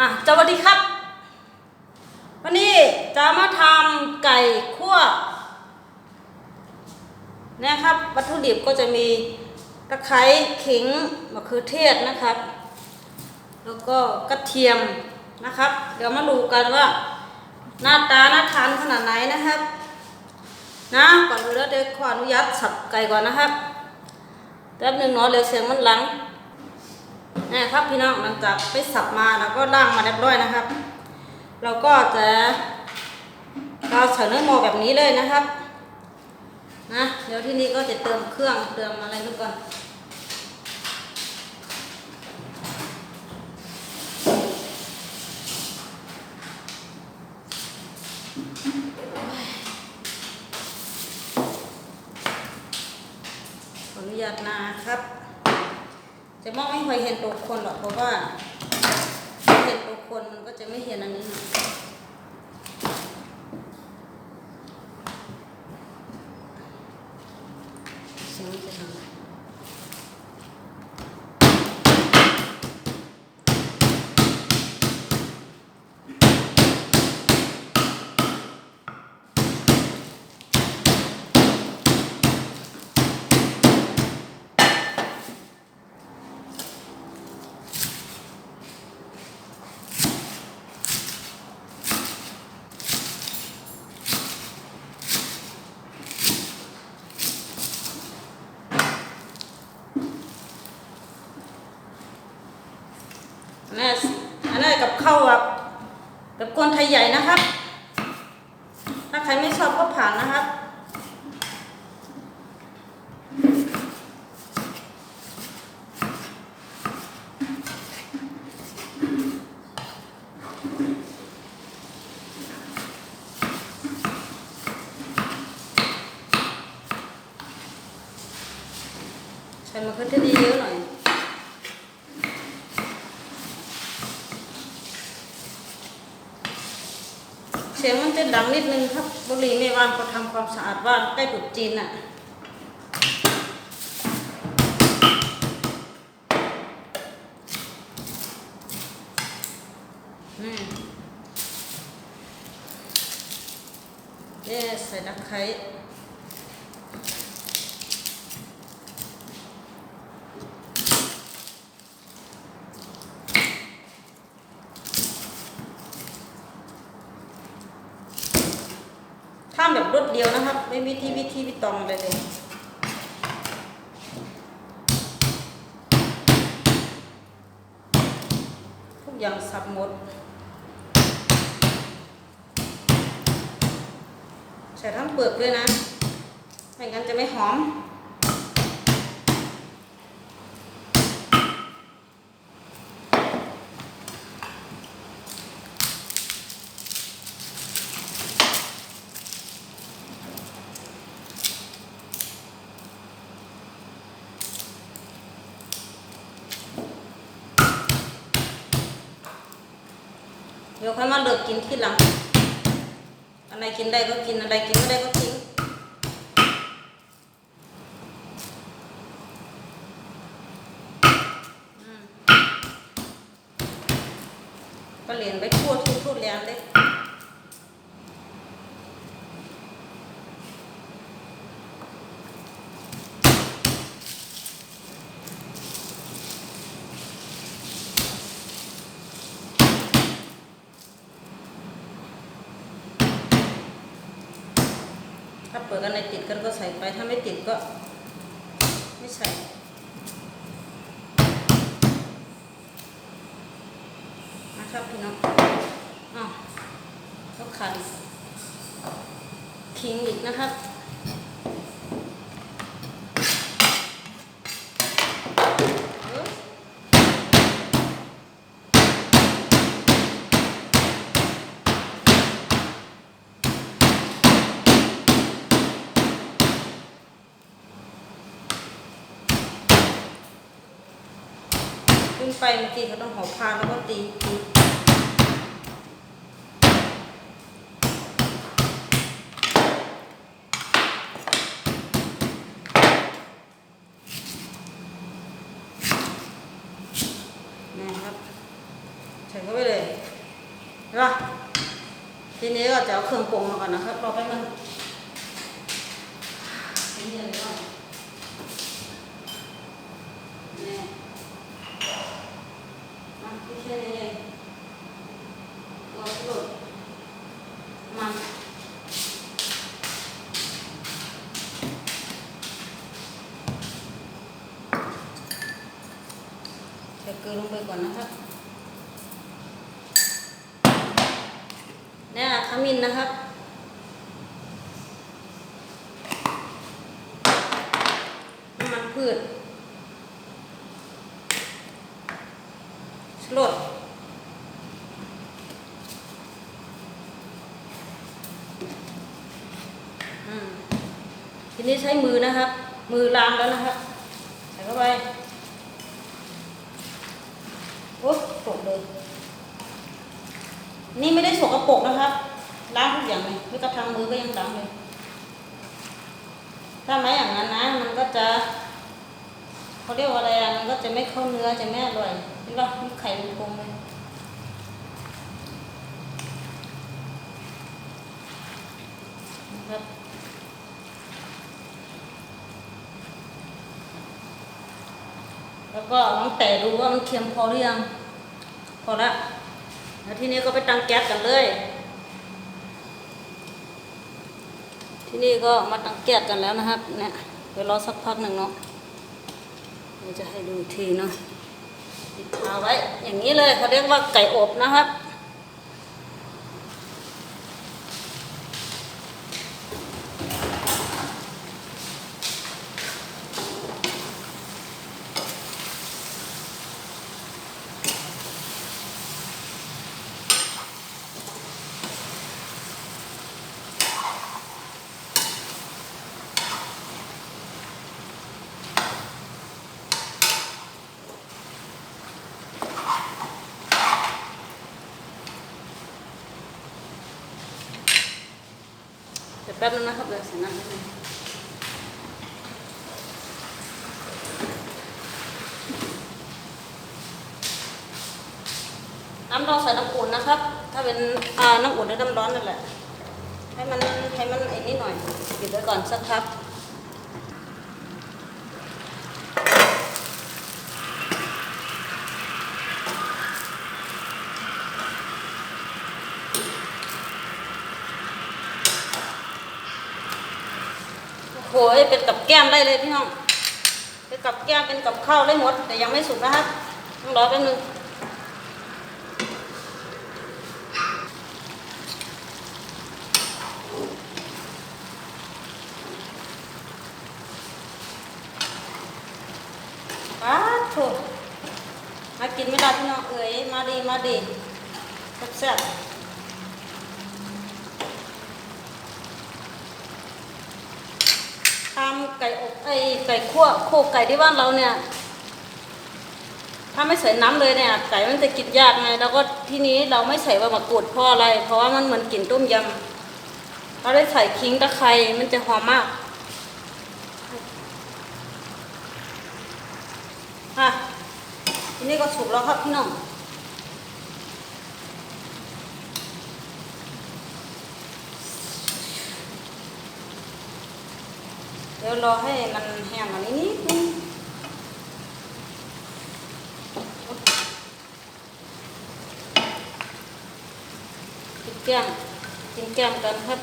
อะสวัสดีครับ วันนี้จะมาทำไก่คั่วนะครับ วัตถุดิบก็จะมีตะไคร้ขิงมะเขือเทศนะครับ แล้วก็กระเทียมนะครับ เดี๋ยวมาดูกันว่า หน้าตาน่าทานขนาดไหนนะครับ นะก่อนอื่นแล้วเดี๋ยวขออนุญาตสับไก่ก่อนนะครับแป๊บหนึ่งเนาะเร็วเสียงมันหลัง นะครับพี่น้องหลังจากไปสับมาแล้วก็ล่างมาเรียบร้อยนะครับ เราก็จะเราใส่เนื้อหมูแบบนี้เลยนะครับนะเดี๋ยวที่นี้ก็จะเติมเครื่องเติมอะไรนู่นก่อนขออนุญาตนะครับ จะมองไม่เคยเห็นตัวคนหรอกเพราะว่าเห็นตัวคนมันก็จะไม่เห็นอันนี้นะเสียงมันจะดังอันนี้ ข้าแบบแบบกวนไทยใหญ่นะครับ ถ้าใครไม่ชอบก็ผ่านนะครับ ใส่มะเขือเทศเยอะๆหน่อย เสียงมันจะดังนิดนึงครับบุรีในบ้านเขาทำความสะอาดบ้านใกล้ตรุษจีนน่ะอืมเนี่ยใส่ตะไคร้ทำ แบบรวดเดียวนะครับ ไม่มีที่วิธีวิตองอะไรเลยทุกอย่างสับหมด ใส่ทั้งเปลือกด้วยนะ ไม่งั้นจะไม่หอม ค่อยมาเลือกกินที่หลัง อะไรกินได้ก็กินอะไรกินไม่ได้ก็ทิ้งก็เรียนไปทั่วทุกทุกเรียนเลย ดกันในติดกันก็ใส่ไป ถ้าไม่ติดก็ ไม่ใส่นะครับพี่น้องอ้าวแล้วขันคิงอีกนะครับ เอ้ย ขึ้นไปเมื่อกี้เขาต้องห่อผ้าแล้วก็ตีตีนะครับใส่เข้าไปเลยช่ปะทีนี้ก็จะเอาเครื่องปรุงมาก่อนนะครับรอแป๊บนึงทีนี้อะ ไรบ้างนี่มาที่แค่นี้เรอหลุดมันใส่เกลือลงไปก่อนนะครับนี่ยขมิ้นนะครับน้ำมันพืชรสอืมที นี้ใช้มือนะครับ มือลามแล้วนะครับ ใส่เข้าไปโอ้ตกเลย นี่ไม่ได้สกปรกนะครับ ล้างทุกอย่างเลยไม่กระทั่งมือก็ยังล้างเลย ถ้าไม่อย่างนั้นนะ มันก็จะเขาเรียกว่าอะไรอะ มันก็จะไม่เข้าเนื้อจะไม่อร่อยเห็นป่ะมีไข่เป็นกลมเลยครับ แล้วก็ลองแต่ดูว่ามันเค็มพอหรือยัง พอละ แล้วทีนี้ก็ไปตั้งแก๊สกันเลย ที่นี่ก็มาตั้งแก๊สกันแล้วนะครับ เนี่ยเดี๋ยวรอสักพักหนึ่งเนาะเราจะให้ดูทีเนาะปิดฝาไว้ อย่างนี้เลยเขาเรียกว่าไก่อบนะครับ แป๊บนึงนะครับเดี๋ยวใส่น้ำนิดนึงน้ำร้อนใส่น้ำอุ่นนะครับ ถ้าเป็นอ่าน้ำอุ่นหรือน้ำร้อนนั่นแหละ ให้มันให้มันไอ้นี่หน่อยปิดไว้ก่อนสักพัก โอ้โหเป็นกับแก้มได้เลยพี่น้องเป็นกับแก้มเป็นกับข้าวได้หมด แต่ยังไม่สุกนะครับต้องรอแป๊บนึงป้าดโถมากินไม่ได้พี่น้องเอ๋ยมาดีมาดีแซ่บๆทำ ไก่อบไอ้ไก่คั่วโคกไก่ที่บ้านเราเนี่ย ถ้าไม่ใส่น้ำเลยเนี่ย ไก่มันจะกินยากไงแล้วก็ที่นี้เราไม่ใส่ใบมะกรูดเพราะอะไร เพราะว่ามันเหมือนกลิ่นต้มยำเราได้ใส่ขิงตะไคร้มันจะหอมมากค่ะทีนี้ก็สุกแล้วครับพี่น้อง ดี๋ยวรอให้มันแห้งอันนี้นิดนึงกินแก้มกินแก้มกันครับ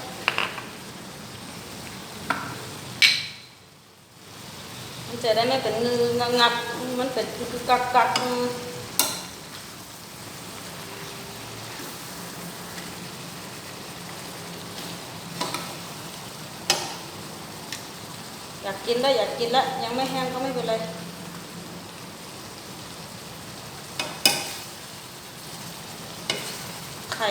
มันจะได้ไม่เป็นงืองับงับมันเป็นคือกักกัก อยากกินแล้วอยากกินแล้วยังไม่แห้งก็ไม่เป็นไรไข่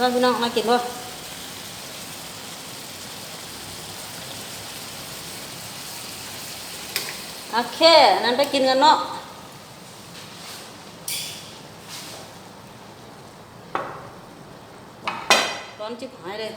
แล้วพี่น้องมากินด้วย โอเค นั้นไปกินกันเนาะร้อนจิ๊บหายเลย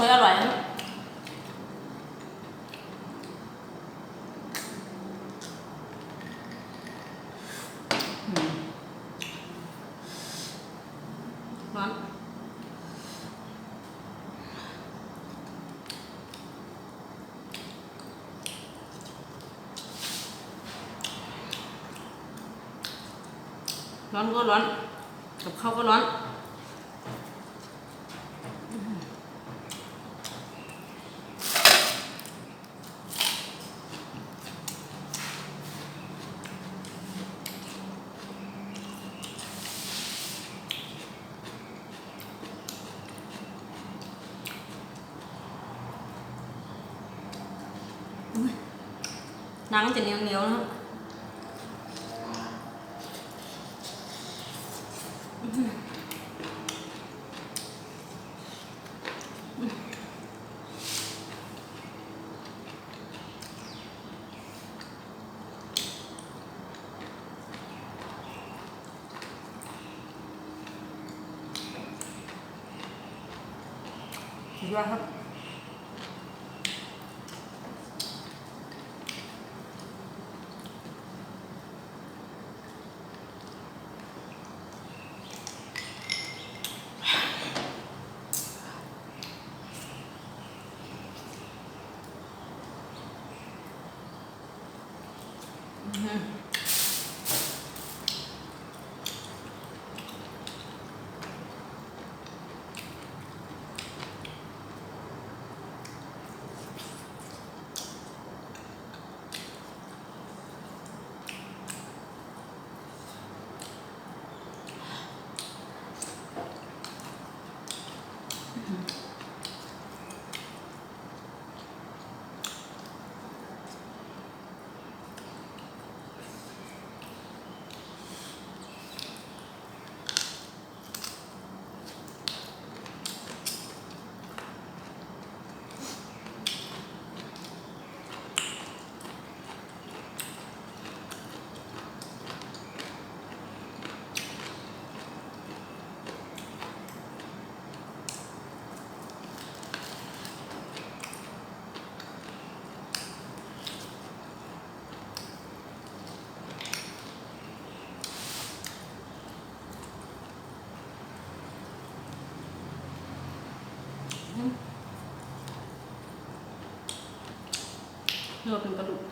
ช่วยอร่อยนะร้อนร้อนก็ร้อน กับข้าวก็ร้อน หนังจะเหนียวเหนียวนะครับสุดยอดครับ 嗯。 ที่ว่าเป็นกระดูก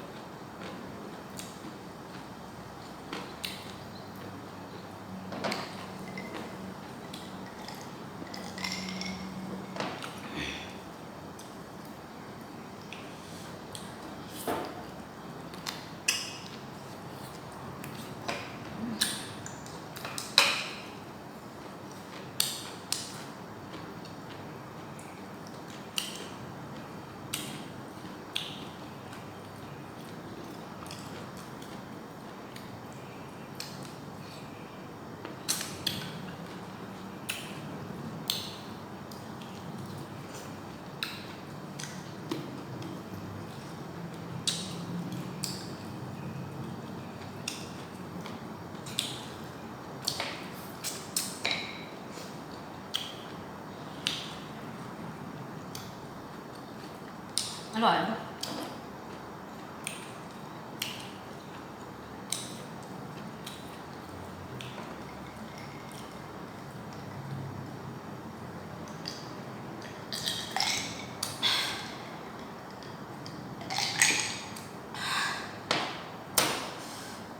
อ ร่อย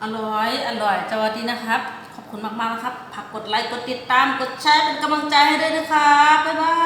อร่อย อร่อยสวัสดีนะครับ ขอบคุณมากๆนะครับ ฝากกดไลค์ กดติดตาม กดแชร์เป็นกำลังใจให้ด้วยนะครับ บ๊ายบาย